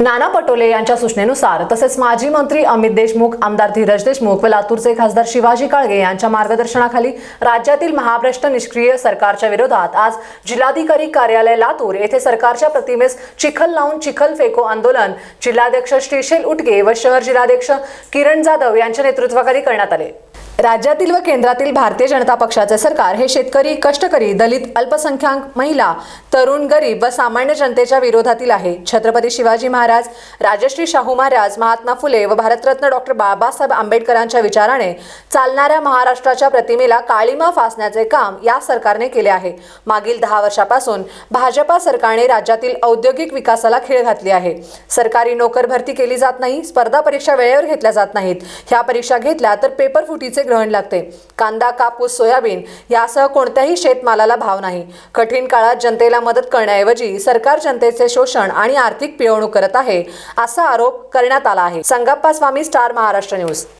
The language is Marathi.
नाना पटोले यांच्या सूचनेनुसार तसेच माजी मंत्री अमित देशमुख आमदार धीरज देशमुख व लातूरचे खासदार शिवाजी काळगे यांच्या मार्गदर्शनाखाली राज्यातील महाभ्रष्ट निष्क्रिय सरकारच्या विरोधात आज जिल्हाधिकारी कार्यालय लातूर येथे सरकारच्या प्रतिमेस चिखल लावून चिखल फेको आंदोलन जिल्हाध्यक्ष श्रीशैल उटगे व शहर जिल्हाध्यक्ष किरण जाधव यांच्या नेतृत्वाखाली करण्यात आले. राज्यातील व केंद्रातील भारतीय जनता पक्षाचे सरकार हे शेतकरी कष्टकरी दलित अल्पसंख्याक महिला तरुण गरीब व सामान्य जनतेच्या विरोधातील आहे. छत्रपती शिवाजी महाराज राजश्री शाहू महाराज महात्मा फुले व भारतरत्न डॉक्टर बाबासाहेब आंबेडकरांच्या विचाराने चालणाऱ्या महाराष्ट्राच्या प्रतिमेला काळीमा फासण्याचे काम या सरकारने केले आहे. मागील दहा वर्षापासून भाजपा सरकारने राज्यातील औद्योगिक विकासाला खीळ घातली आहे. सरकारी नोकर भरती केली जात नाही स्पर्धा परीक्षा वेळेवर घेतल्या जात नाहीत. ह्या परीक्षा घेतल्या तर पेपर फुटीचे ग्रहण लागते. कांदा कापूस सोयाबीन यासह कोणत्याही शेतमालाला भाव नाही. कठीण काळात जनतेला मदत करण्याऐवजी सरकार जनतेचे शोषण आणि आर्थिक पिळवणूक करत करत आहे असा आरोप करण्यात आला आहे. Sangappa Swami star Maharashtra news.